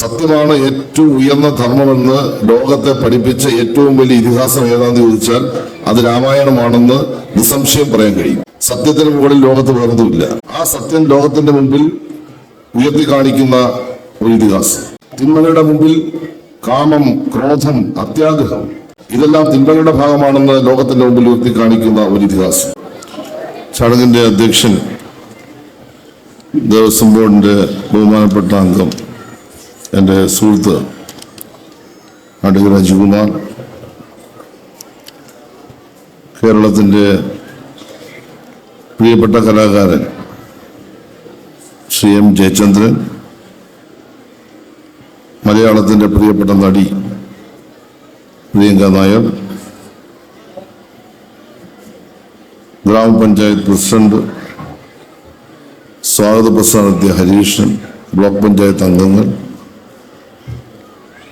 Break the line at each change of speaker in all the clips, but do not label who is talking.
സത്യമാണ് ഏറ്റവും ഉയർന്ന ധർമ്മമെന്ന് ലോകത്തെ പഠിപ്പിച്ച ഏറ്റവും വലിയ ഇതിഹാസം ഏതാണെന്ന് ചോദിച്ചാൽ അത് രാമായണമാണെന്ന് നിസ്സംശയം പറയാൻ കഴിയും. സത്യത്തിന് മുകളിൽ ലോകത്ത് വേറൊന്നുമില്ല. ആ സത്യം ലോകത്തിന്റെ മുമ്പിൽ ഉയർത്തി കാണിക്കുന്ന ഒരു ഇതിഹാസം. തിന്മകളുടെ മുമ്പിൽ കാമം ക്രോധം അത്യാഗ്രഹം ഇതെല്ലാം തിന്മകളുടെ ഭാഗമാണെന്ന് ലോകത്തിന്റെ മുമ്പിൽ ഉയർത്തി കാണിക്കുന്ന ഒരു ഇതിഹാസം. ചടങ്ങിന്റെ അധ്യക്ഷൻ ദേവസ്വം ബോർഡിന്റെ ബഹുമാനപ്പെട്ട അംഗം എന്റെ സുഹൃത്ത് അഡ്വക്കേറ്റ് രാജീവ്കുമാർ കേരളത്തിന്റെ പ്രിയപ്പെട്ട കലാകാരൻ ശ്രീ എം ജയചന്ദ്രൻ മലയാളത്തിന്റെ പ്രിയപ്പെട്ട നടി പ്രിയങ്ക നായർ ഗ്രാമപഞ്ചായത്ത് പ്രസിഡന്റ് സ്വാഗത പ്രസ്ഥാനത്തെ ഹരീഷൻ ബ്ലോക്ക് പഞ്ചായത്ത് അംഗങ്ങൾ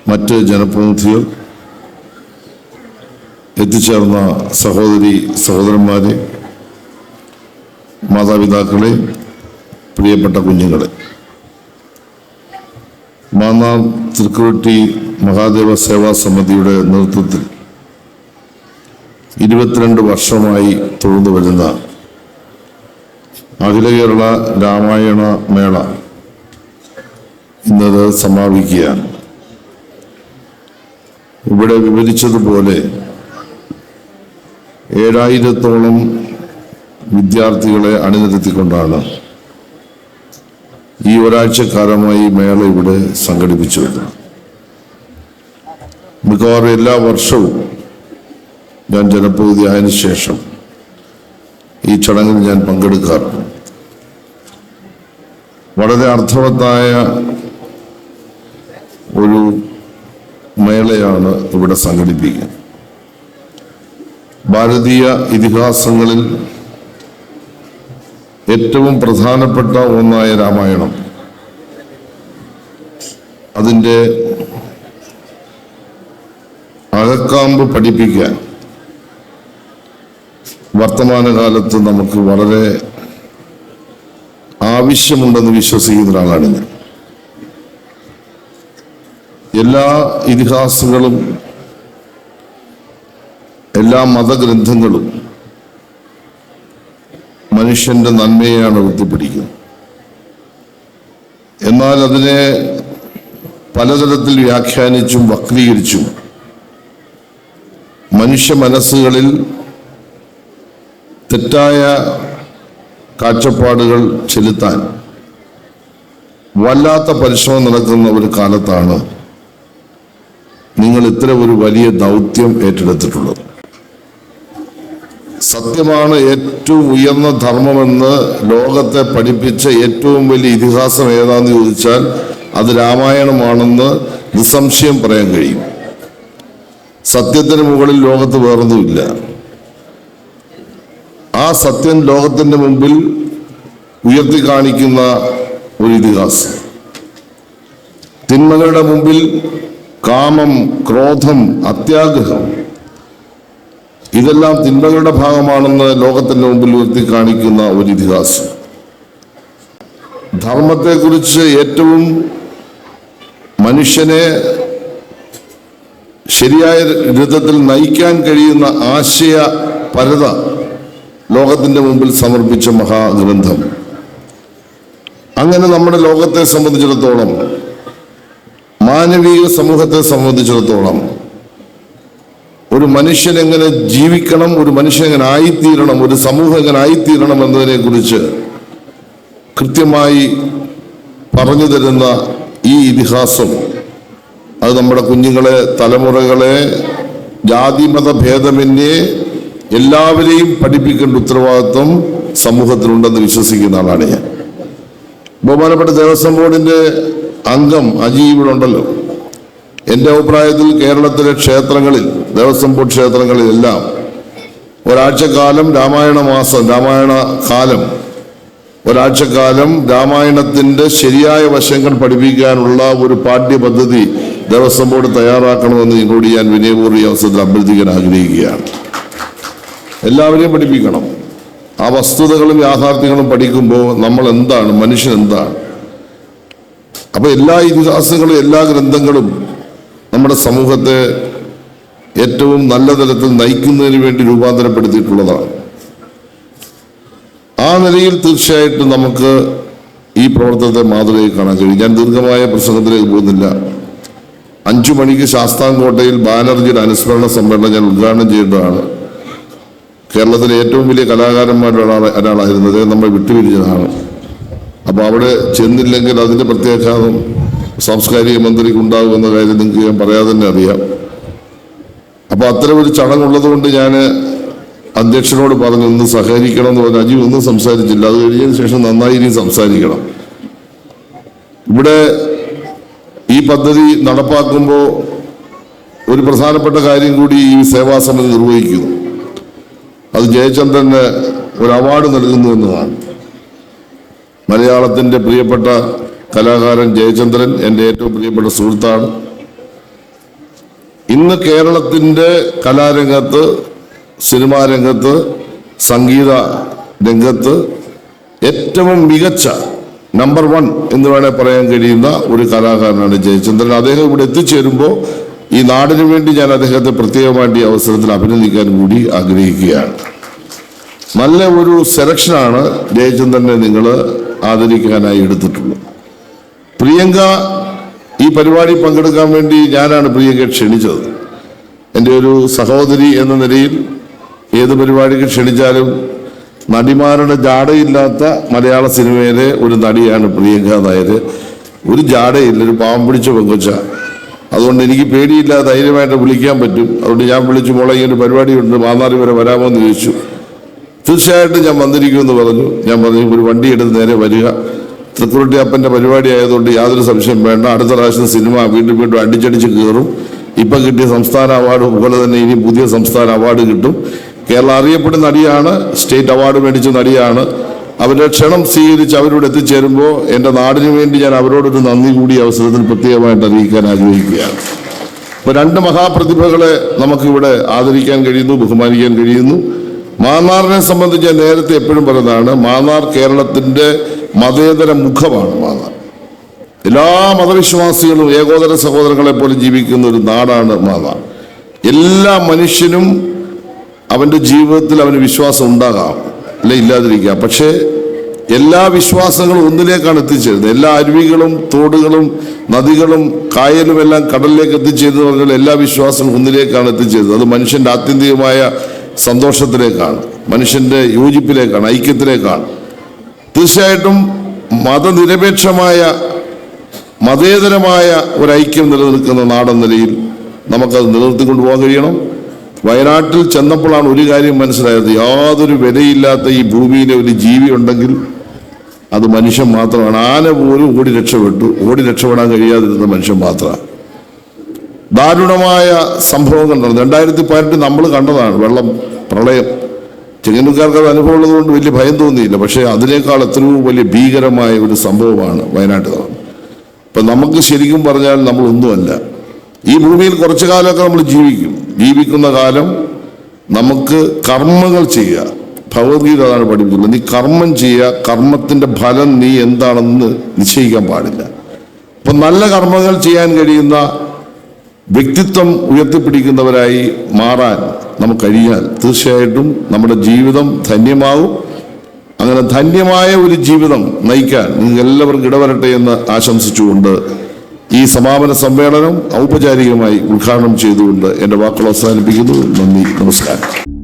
മറ്റ് ജനപ്രതിനിധികൾ എത്തിച്ചേർന്ന സഹോദരി സഹോദരന്മാരെ മാതാപിതാക്കളെ പ്രിയപ്പെട്ട കുഞ്ഞുങ്ങളെ. മാന്നാം തൃക്കുരുട്ടി മഹാദേവ സേവാ സമിതിയുടെ നേതൃത്വത്തിൽ ഇരുപത്തിരണ്ട് വർഷമായി തുടർന്നു വരുന്ന അഖില കേരള രാമായണ മേള ഇന്നത് സമാപിക്കുകയാണ്. ഇവിടെ വിവരിച്ചതുപോലെ ഏഴായിരത്തോളം വിദ്യാർത്ഥികളെ അണിനിരത്തിക്കൊണ്ടാണ് ഈ ഒരാഴ്ചക്കാലമായി മേള ഇവിടെ സംഘടിപ്പിച്ചു മിക്കവാറും എല്ലാ വർഷവും ഞാൻ ജനപ്രതിനിധി ആയതിനു ശേഷം ഈ ചടങ്ങിൽ ഞാൻ പങ്കെടുക്കാറുണ്ട്. വളരെ അർത്ഥവത്തായ ഒരു മേളയാണ് ഇവിടെ സംഘടിപ്പിക്കുക ഭാരതീയ ഇതിഹാസങ്ങളിൽ ഏറ്റവും പ്രധാനപ്പെട്ട ഒന്നായ രാമായണം. അതിന്റെ അകക്കാമ്പ് പഠിപ്പിക്കാൻ വർത്തമാനകാലത്ത് നമുക്ക് വളരെ ആവശ്യമുണ്ടെന്ന് വിശ്വസിക്കുന്ന ഒരാളാണ് ഞാൻ. എല്ലാ ഇതിഹാസങ്ങളും എല്ലാ മതഗ്രന്ഥങ്ങളും മനുഷ്യന്റെ നന്മയെയാണ് ഉയർത്തിപ്പിടിക്കുന്നത് എന്നാൽ അതിനെ പലതരത്തിൽ വ്യാഖ്യാനിച്ചും വക്രീകരിച്ചും മനുഷ്യ മനസ്സുകളിൽ തെറ്റായ കാഴ്ചപ്പാടുകൾ ചെലുത്താൻ വല്ലാത്ത പരിശ്രമം നടക്കുന്ന ഒരു കാലത്താണ് നിങ്ങൾ ഇത്ര ഒരു വലിയ ദൗത്യം ഏറ്റെടുത്തിട്ടുള്ളത്. സത്യമാണ് ഏറ്റവും ഉയർന്ന ധർമ്മമെന്ന് ലോകത്തെ പഠിപ്പിച്ച ഏറ്റവും വലിയ ഇതിഹാസം ഏതാന്ന് ചോദിച്ചാൽ അത് രാമായണമാണെന്ന് നിസ്സംശയം പറയാൻ കഴിയും. സത്യത്തിന് മുകളിൽ ലോകത്ത് വേറൊന്നുമില്ല. ആ സത്യം ലോകത്തിന്റെ മുമ്പിൽ ഉയർത്തി കാണിക്കുന്ന ഒരു ഇതിഹാസം. തിന്മകളുടെ മുമ്പിൽ കാമം ക്രോധം അത്യാഗ്രഹം. ഇതെല്ലാം തിന്മകളുടെ ഭാഗമാണെന്ന് ലോകത്തിന്റെ മുമ്പിൽ ഉയർത്തി കാണിക്കുന്ന ഒരു ഇതിഹാസം. ധർമ്മത്തെക്കുറിച്ച് ഏറ്റവും മനുഷ്യനെ ശരിയായ വിധത്തിൽ നയിക്കാൻ കഴിയുന്ന ആശയ പരത ലോകത്തിന്റെ മുമ്പിൽ സമർപ്പിച്ച മഹാഗ്രന്ഥം. അങ്ങനെ നമ്മുടെ ലോകത്തെ സംബന്ധിച്ചിടത്തോളം മാനവീയ സമൂഹത്തെ സംബന്ധിച്ചിടത്തോളം ഒരു മനുഷ്യൻ എങ്ങനെ ജീവിക്കണം ഒരു മനുഷ്യൻ എങ്ങനെ ആയിത്തീരണം ഒരു സമൂഹം എങ്ങനെ ആയിത്തീരണം എന്നതിനെ കുറിച്ച് കൃത്യമായി പറഞ്ഞു തരുന്ന ഈ ഇതിഹാസം അത് നമ്മുടെ കുഞ്ഞുങ്ങളെ തലമുറകളെ ജാതിമത ഭേദമന്യേ എല്ലാവരെയും പഠിപ്പിക്കേണ്ട ഉത്തരവാദിത്വം സമൂഹത്തിലുണ്ടെന്ന് വിശ്വസിക്കുന്ന ആളാണ് ഞാൻ. ബഹുമാനപ്പെട്ട ദേവസ്വം ബോർഡിന്റെ അംഗം അജി ഇവിടെ ഉണ്ടല്ലോ. എന്റെ അഭിപ്രായത്തിൽ കേരളത്തിലെ ക്ഷേത്രങ്ങളിൽ ദേവസ്വം ബോർഡ് ക്ഷേത്രങ്ങളിലെല്ലാം ഒരാഴ്ചക്കാലം രാമായണ മാസം രാമായണ കാലം ഒരാഴ്ചക്കാലം രാമായണത്തിന്റെ ശരിയായ വശങ്ങൾ പഠിപ്പിക്കാനുള്ള ഒരു പാഠ്യപദ്ധതി ദേവസ്വം ബോർഡ് തയ്യാറാക്കണമെന്ന് നിങ്ങളോട് ഞാൻ വിനയപൂർവ അവസരത്തിൽ അഭ്യർത്ഥിക്കാൻ ആഗ്രഹിക്കുകയാണ്. എല്ലാവരെയും പഠിപ്പിക്കണം. ആ വസ്തുതകളും യാഥാർത്ഥ്യങ്ങളും പഠിക്കുമ്പോൾ നമ്മൾ എന്താണ് മനുഷ്യൻ എന്താണ്? അപ്പൊ എല്ലാ ഇതിഹാസങ്ങളും എല്ലാ ഗ്രന്ഥങ്ങളും നമ്മുടെ സമൂഹത്തെ ഏറ്റവും നല്ല തലത്തിൽ നയിക്കുന്നതിന് വേണ്ടി രൂപാന്തരപ്പെടുത്തിയിട്ടുള്ളതാണ്. ആ നിലയിൽ തീർച്ചയായിട്ടും നമുക്ക് ഈ പ്രവർത്തനത്തെ മാതൃകയിൽ കാണാൻ കഴിയും. ഞാൻ ദീർഘമായ പ്രസംഗത്തിലേക്ക് പോകുന്നില്ല. അഞ്ചു മണിക്ക് ശാസ്താംകോട്ടയിൽ ബാനർജിയുടെ അനുസ്മരണ സമ്മേളനം ഞാൻ ഉദ്ഘാടനം ചെയ്തതാണ് കേരളത്തിലെ ഏറ്റവും വലിയ കലാകാരന്മാരുടെ ഒരാളെ ഒരാളായിരുന്നു അദ്ദേഹം നമ്മൾ വിട്ടുപിരിഞ്ഞതാണ്. അപ്പോൾ അവിടെ ചെന്നില്ലെങ്കിൽ അതിന്റെ പ്രത്യാഘാതം സാംസ്കാരിക മന്ത്രിക്ക് ഉണ്ടാകുമെന്ന കാര്യം നിങ്ങൾക്ക് ഞാൻ പറയാതെ തന്നെ അറിയാം. അപ്പോൾ അത്തരമൊരു ചടങ്ങുള്ളത് കൊണ്ട് ഞാൻ അധ്യക്ഷനോട് പറഞ്ഞു ഒന്ന് സഹകരിക്കണം എന്ന് പറഞ്ഞു. അജീവ് ഒന്നും സംസാരിച്ചില്ല. അത് കഴിഞ്ഞതിന് ശേഷം നന്നായി ഇനി സംസാരിക്കണം. ഇവിടെ ഈ പദ്ധതി നടപ്പാക്കുമ്പോൾ ഒരു പ്രധാനപ്പെട്ട കാര്യം കൂടി ഈ സേവാസമിതി നിർവഹിക്കുന്നു. അത് ജയചന്ദ്രന് ഒരു അവാർഡ് നൽകുന്നു എന്നതാണ്. മലയാളത്തിന്റെ പ്രിയപ്പെട്ട കലാകാരൻ ജയചന്ദ്രൻ എന്റെ ഏറ്റവും പ്രിയപ്പെട്ട സുഹൃത്താണ്. ഇന്ന് കേരളത്തിന്റെ കലാരംഗത്ത് സിനിമാ രംഗത്ത് സംഗീത രംഗത്ത് ഏറ്റവും മികച്ച നമ്പർ വൺ എന്ന് വേണേൽ പറയാൻ കഴിയുന്ന ഒരു കലാകാരനാണ് ജയചന്ദ്രൻ. അദ്ദേഹം ഇവിടെ എത്തിച്ചേരുമ്പോൾ ഈ നാടിനു വേണ്ടി ഞാൻ അദ്ദേഹത്തെ പ്രത്യേകമായിട്ട് ഈ അവസരത്തിൽ അഭിനന്ദിക്കാൻ കൂടി ആഗ്രഹിക്കുകയാണ്. നല്ല ഒരു സെലക്ഷനാണ് ജയചന്ദ്രനെ നിങ്ങൾ ആദരിക്കാനായി എടുത്തിട്ടുള്ളത്. പ്രിയങ്ക ഈ പരിപാടി പങ്കെടുക്കാൻ വേണ്ടി ഞാനാണ് പ്രിയങ്ക ക്ഷണിച്ചത്. എന്റെ ഒരു സഹോദരി എന്ന നിലയിൽ ഏത് പരിപാടിക്ക് ക്ഷണിച്ചാലും നടിമാരുടെ ജാടയില്ലാത്ത മലയാള സിനിമയിലെ ഒരു നടിയാണ് പ്രിയങ്ക നായർ. ഒരു ജാടയില്ല ഒരു പാവം പിടിച്ച പെങ്കൊച്ച. അതുകൊണ്ട് എനിക്ക് പേടിയില്ല ധൈര്യമായിട്ട് വിളിക്കാൻ പറ്റും. അതുകൊണ്ട് ഞാൻ വിളിച്ചു മോളെ ഈ ഒരു പരിപാടിയുണ്ട് മാന്നാറി വരെ വരാമോ എന്ന് ചോദിച്ചു. തീർച്ചയായിട്ടും ഞാൻ വന്നിരിക്കുമെന്ന് പറഞ്ഞു. ഞാൻ പറഞ്ഞു ഒരു വണ്ടി എടുത്ത് നേരെ വരിക. തൃക്കുരുട്ടി അപ്പന്റെ പരിപാടി ആയതുകൊണ്ട് യാതൊരു സംശയം വേണ്ട. അടുത്ത പ്രാവശ്യം സിനിമ വീണ്ടും വീണ്ടും അടിച്ചടിച്ച് കയറും. ഇപ്പം കിട്ടിയ സംസ്ഥാന അവാർഡ് പോലെ തന്നെ ഇനി പുതിയ സംസ്ഥാന അവാർഡ് കിട്ടും. കേരളം അറിയപ്പെടുന്ന നടിയാണ് സ്റ്റേറ്റ് അവാർഡ് മേടിച്ച നടിയാണ്. അവരുടെ ക്ഷണം സ്വീകരിച്ച് അവരോട് എത്തിച്ചേരുമ്പോൾ എന്റെ നാടിനു വേണ്ടി ഞാൻ അവരോടൊരു നന്ദി കൂടി അവസരത്തിൽ പ്രത്യേകമായിട്ട് അറിയിക്കാൻ ആഗ്രഹിക്കുകയാണ്. ഇപ്പോൾ രണ്ട് മഹാപ്രതിഭകളെ നമുക്കിവിടെ ആദരിക്കാൻ കഴിയുന്നു ബഹുമാനിക്കാൻ കഴിയുന്നു. മാന്നാറിനെ സംബന്ധിച്ച് നേരത്തെ എപ്പോഴും പറയുന്നതാണ് മാന്നാർ കേരളത്തിന്റെ മതേതര മുഖമാണ് മാന്നാർ. എല്ലാ മതവിശ്വാസികളും ഏകോദര സഹോദരങ്ങളെ പോലെ ജീവിക്കുന്ന ഒരു നാടാണ് മാന്നാർ. എല്ലാ മനുഷ്യനും അവന്റെ ജീവിതത്തിൽ അവന് വിശ്വാസം ഉണ്ടാകാം അല്ലെ ഇല്ലാതിരിക്കാം. പക്ഷേ എല്ലാ വിശ്വാസങ്ങളും ഒന്നിലേക്കാണ് എത്തിച്ചേരുന്നത്. എല്ലാ അരുവികളും തോടുകളും നദികളും കായലും എല്ലാം കടലിലേക്ക് എത്തിച്ചേരുന്നവർ എല്ലാ വിശ്വാസങ്ങളും ഒന്നിലേക്കാണ് എത്തിച്ചേരുന്നത്. അത് മനുഷ്യന്റെ ആത്യന്തികമായ സന്തോഷത്തിലേക്കാണ് മനുഷ്യന്റെ യോജിപ്പിലേക്കാണ് ഐക്യത്തിലേക്കാണ്. തീർച്ചയായിട്ടും മതനിരപേക്ഷമായ മതേതരമായ ഒരു ഐക്യം നിലനിൽക്കുന്ന നാടൻ നിലയിൽ നമുക്കത് നിലനിർത്തിക്കൊണ്ട് പോകാൻ കഴിയണം. വയനാട്ടിൽ ചെന്നപ്പോഴാണ് ഒരു കാര്യം മനസ്സിലായത് യാതൊരു വിലയില്ലാത്ത ഈ ഭൂമിയിലെ ഒരു ജീവി ഉണ്ടെങ്കിൽ അത് മനുഷ്യൻ മാത്രമാണ്. ആന പോലും ഓടി രക്ഷപ്പെട്ടു ഓടി രക്ഷപ്പെടാൻ കഴിയാതിരുന്ന മനുഷ്യൻ മാത്രമാണ്. ദാരുണമായ സംഭവങ്ങൾ നടന്നു. രണ്ടായിരത്തി പതിനെട്ട് നമ്മൾ കണ്ടതാണ് വെള്ളം പ്രളയം. ചെങ്ങന്നൂർക്കാർക്ക് അത് അനുഭവം ഉള്ളതുകൊണ്ട് വലിയ ഭയം തോന്നിയില്ല. പക്ഷേ അതിനേക്കാൾ എത്രയോ വലിയ ഭീകരമായ ഒരു സംഭവമാണ് വയനാട്ടിൽ നടന്നത് അപ്പം നമുക്ക് ശരിക്കും പറഞ്ഞാൽ നമ്മൾ ഒന്നുമല്ല. ഈ ഭൂമിയിൽ കുറച്ചു കാലമൊക്കെ നമ്മൾ ജീവിക്കും. ജീവിക്കുന്ന കാലം നമുക്ക് കർമ്മങ്ങൾ ചെയ്യുക. ഭഗവത്ഗീത അതാണ് പഠിപ്പിക്കുന്നത് നീ കർമ്മം ചെയ്യുക കർമ്മത്തിന്റെ ഫലം നീ എന്താണെന്ന് നിശ്ചയിക്കാൻ പാടില്ല. അപ്പം നല്ല കർമ്മങ്ങൾ ചെയ്യാൻ കഴിയുന്ന വ്യക്തിത്വം ഉയർത്തിപ്പിടിക്കുന്നവരായി മാറാൻ നമുക്ക് കഴിയാൽ തീർച്ചയായിട്ടും നമ്മുടെ ജീവിതം ധന്യമാകും അങ്ങനെ ധന്യമായ ഒരു ജീവിതം നയിക്കാൻ നിങ്ങൾ എല്ലാവർക്കും ഇടവരട്ടെ എന്ന് ആശംസിച്ചുകൊണ്ട് ഈ സമാപന സമ്മേളനം ഔപചാരികമായി ഉദ്ഘാടനം ചെയ്തുകൊണ്ട് എന്റെ വാക്കുകൾ അവസാനിപ്പിക്കുന്നു. നന്ദി നമസ്കാരം.